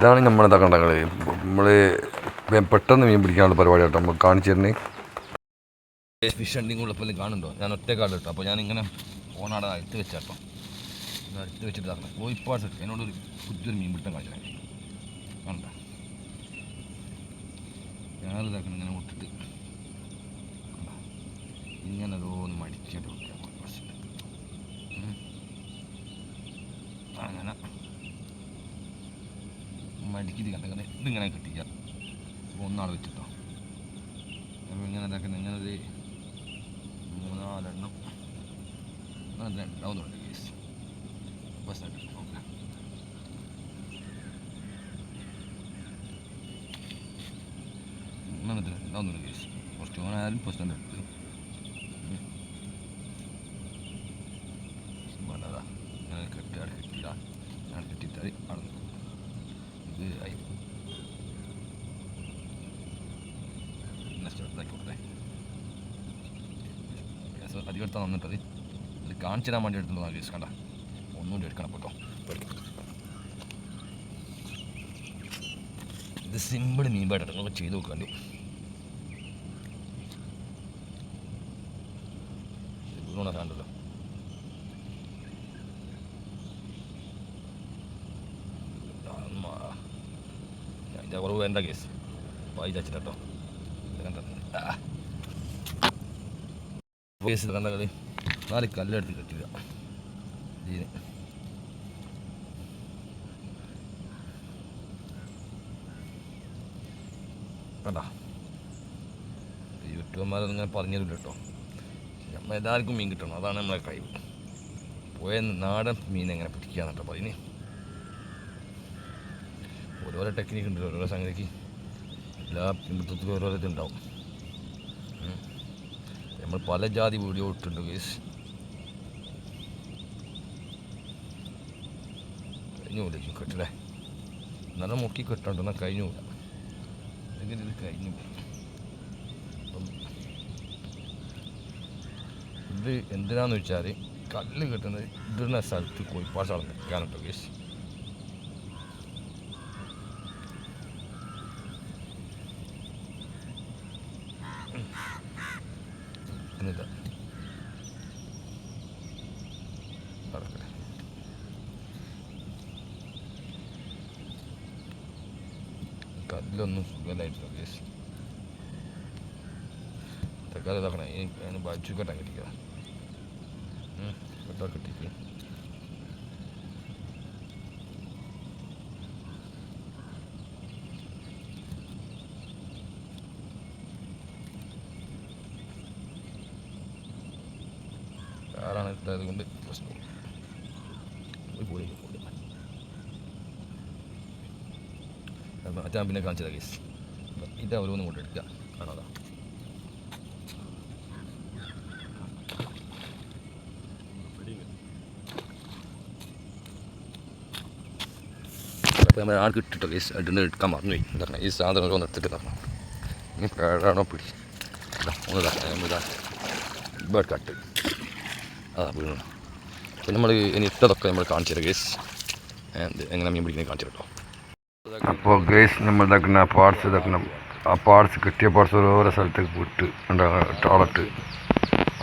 ഇതാണ് നമ്മൾ ഇതാക്കേണ്ട കളി നമ്മൾ പെട്ടെന്ന് മീൻ പിടിക്കാനുള്ള പരിപാടി കേട്ടോ നമ്മൾ കാണിച്ചു തരണേ ഫിഷ് ഹണ്ടിങ് ഉള്ളപ്പോൾ കാണുന്നുണ്ടോ? ഞാൻ ഒറ്റ കാട് കേട്ടോ. അപ്പോൾ ഞാൻ ഇങ്ങനെ ഫോണാടെ അടുത്ത് വെച്ചാട്ടോ. അടുത്ത് വെച്ചിട്ട് ഇതാക്കണം. ഓ ഇപ്പോൾ എന്നോട് ഒരു പുതിയൊരു മീൻ പിടുത്തം കാണിച്ചു കണ്ട? ഞാൻ ഇങ്ങനെ വിട്ടിട്ട് ഇങ്ങനെ ഓരോന്ന് മടിച്ചിട്ട് വിളിക്കാം അങ്ങനെ. മടിക്കിത് കണ്ട? കണ്ട? ഇതിങ്ങനെ കിട്ടിക്കുക അപ്പോൾ ഒന്നാൾ വെച്ചിട്ടോ. അപ്പോൾ ഇങ്ങനെ ഇതാക്കുന്ന ഇങ്ങനെ ഒരു മൂന്നാലെണ്ണം അങ്ങനെ രണ്ടാവുന്നുണ്ട് കേസ് ബസ്സായിട്ട് ഓക്കെ. രണ്ടാവുന്നുണ്ട് കേസ് കുറച്ച് ഓനായാലും സ്റ്റാൻഡ് എടുത്ത് വേണ്ടതാ ഞാൻ കെട്ടി അവിടെ കെട്ടിയിടാം ഞാൻ കെട്ടിത്താറി അവിടെ നിൽക്കും ഇത് ആയി നഷ്ടപ്പെട്ടാക്കി കൊടുത്തേ ഗ്യാസ് അധികം എടുത്താൽ വന്നിട്ടത് ഇത് കാണിച്ചു തരാൻ വേണ്ടി എടുത്തുള്ളൂ കേസ് കണ്ട ഒന്നുകൂടി എടുക്കണം കേട്ടോ. ഇത് സിമ്പിൾ മീൻപായിട്ട് നിങ്ങൾ ചെയ്ത് നോക്കാണ്ട് കണ്ടല്ലോ അതിന്റെ കുറവ് വേണ്ട കേസ് കണ്ടോ? വെച്ചിട്ടോ കേസ് കണ്ട? കളി നാല് കല്ലെടുത്ത് കെട്ടില്ല ഇതിന്. കണ്ട? യൂട്യൂബർമാരൊന്നും ഇങ്ങനെ പറഞ്ഞില്ല കേട്ടോ. നമ്മൾ എല്ലാവർക്കും മീൻ കിട്ടണം. അതാണ് നമ്മളെ കഴിവ്. പോയ നാടൻ മീൻ എങ്ങനെ പിടിക്കാന്ന് കേട്ടോ പറയുന്നത് ഓരോരോ ടെക്നിക്ക് ഉണ്ട് ഓരോരോ സംഗതിക്ക്. എല്ലാ പിമ്പത്തത്തിലും ഓരോരോ ഇതുണ്ടാവും. നമ്മൾ പല ജാതി വീഡിയോ ഇട്ടുണ്ട് കേസ് കഴിഞ്ഞു വിളിക്കും കെട്ടില്ലേ നല്ല മുക്കി കെട്ടണ്ട എന്നാൽ കഴിഞ്ഞു കൂടാ അല്ലെങ്കിൽ ഇത് കഴിഞ്ഞു ഇത് എന്തിനാന്ന് വെച്ചാൽ കല്ല് കെട്ടുന്നത് ഇടുന്ന സ്ഥലത്ത് കോഴിപ്പാട് നിൽക്കാൻ കേട്ടോ നടക്കട്ടെ. കല്ലൊന്നും സുഖമായിട്ടില്ല കേസ് തക്കാലം ഇതാക്കണേ. ബാച്ചു കെട്ടാൻ കിട്ടിക്കാം കെട്ടാ കിട്ടിക്ക് അപ്പം അച്ഛൻ പിന്നെ കാണിച്ചതാ കേസ് ഇത് ഓരോന്നും കൊണ്ടെടുക്കുക കാണാതാ അപ്പോൾ നമ്മൾ ആൾക്ക് ഇട്ടിട്ടോ കേസ് ഇടുന്ന് എടുക്കാൻ മറന്നു പോയി ഇതാക്കണം ഈ സാധനം ഒന്ന് എടുത്തിട്ട് തരണം ഇനി പേടാണോ പിടി ഒന്ന് ഇതാ ബേഡ് കട്ട് അതാ വീണു അപ്പോൾ നമ്മൾ ഇനി ഇട്ടതൊക്കെ നമ്മൾ കാണിച്ചു തരാം ഗേസ് എങ്ങനെ മീൻ പിടിക്കുന്നത് കാണിച്ചു കേട്ടോ അപ്പോൾ ഗേസ് നമ്മൾ ഇതാക്കുന്ന പാർട്സ് ഇതാക്കണം ആ പാർട്സ് കിട്ടിയ പാർട്സ് ഓരോരോ സ്ഥലത്തേക്ക് വിട്ട് ടോളറ്റ്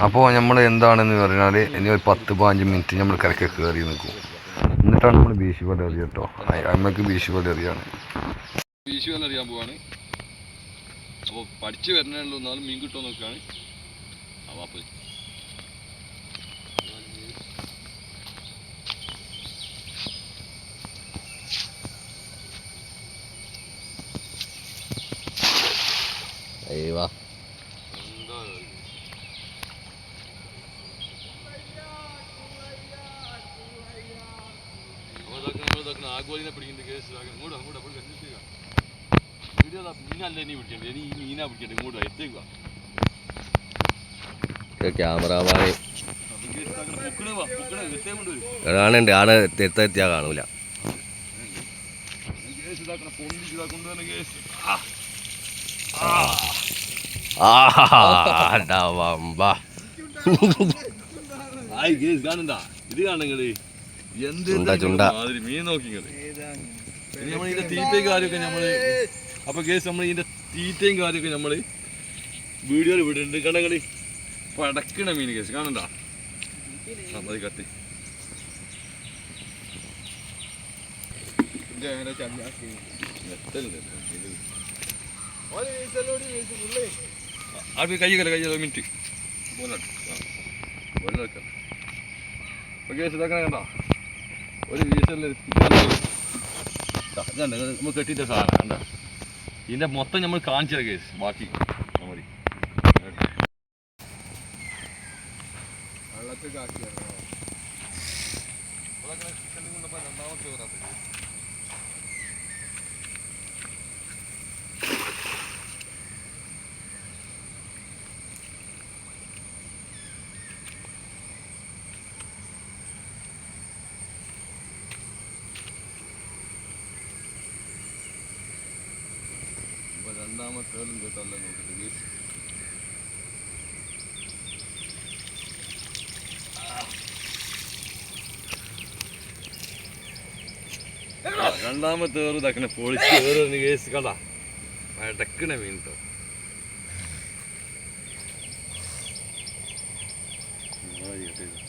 അപ്പോൾ നമ്മൾ എന്താണെന്ന് പറഞ്ഞാൽ ഇനി ഒരു പത്ത് പതിനഞ്ച് മിനിറ്റ് നമ്മൾ കരയ്ക്ക് കയറി നിൽക്കും. എന്നിട്ടാണ് നമ്മൾ ബീച്ച് പോലെ എറിയുക കേട്ടോ. അമ്മയ്ക്ക് ബീച്ച് പോലെ എറിയാണ്. ബീച്ച് എന്ന് അറിയാൻ പോവാണ്. അപ്പോൾ പഠിച്ചു വരണേ ഉള്ളൂ എന്നാലും മീൻ കിട്ടുമോ നോക്കുകയാണ്. അപ്പോൾ വാ എന്താ ആഗോലിനെ പിടിക്കുന്നുണ്ട് കേസ് അങ്ങോട്ട് അപ്പോൾ വീഡിയോ മീനല്ല ഇനി പിടിക്കണ്ടേ ഇനി ഈ മീനാ പിടിക്കണ്ടേ ഇങ്ങോട്ട് എത്തേക്കുക ക്യാമറമാന്. പൊക്കണേ വാ പൊക്കണേ എത്തേ കൊണ്ടുവരും കാണുന്നുണ്ട് ആടെ എത്തെത്തിയാ കാണൂല. കൊണ്ടുവന്ന കേസ് ആഹാ വമ്പ ആയി കേസ് കാണണ്ട ഇത് കാണങ്ങൾ ചുണ്ട, ചുണ്ട. മാതിരി മീൻ നോക്കിങ്ങൾ നമ്മൾ ഇതിന്റെ തീറ്റയും കാര്യമൊക്കെ നമ്മൾ അപ്പൊ കേസ് നമ്മൾ ഇതിന്റെ തീറ്റയും കാര്യമൊക്കെ നമ്മൾ വീഡിയോയിൽ വിടുന്നുണ്ട്. കടകളി പടക്കണ മീൻ കേസ് കാണണ്ട മതി കത്തി. ആ കൈ കല കൈ ഒരു മിനിറ്റ്. കേസ് ഇതാക്കണ കണ്ട? ഒരു വീസറിൽ നമ്മൾ കെട്ടിട്ട സാധനം കണ്ട? ഇതിന്റെ മൊത്തം നമ്മൾ കാണിച്ചത് കേസ് ബാക്കി മതി. ഇപ്പൊ രണ്ടാമത്തെ കേട്ടല്ല നോക്കിയിട്ട് വീശി രണ്ടാമത്തെ ഏറ് ഇതാക്കണേ പൊളിച്ച് ഏറിന് കേസ് കടാ അടക്കണ മീൻ കേട്ടോ കിട്ടിയത്.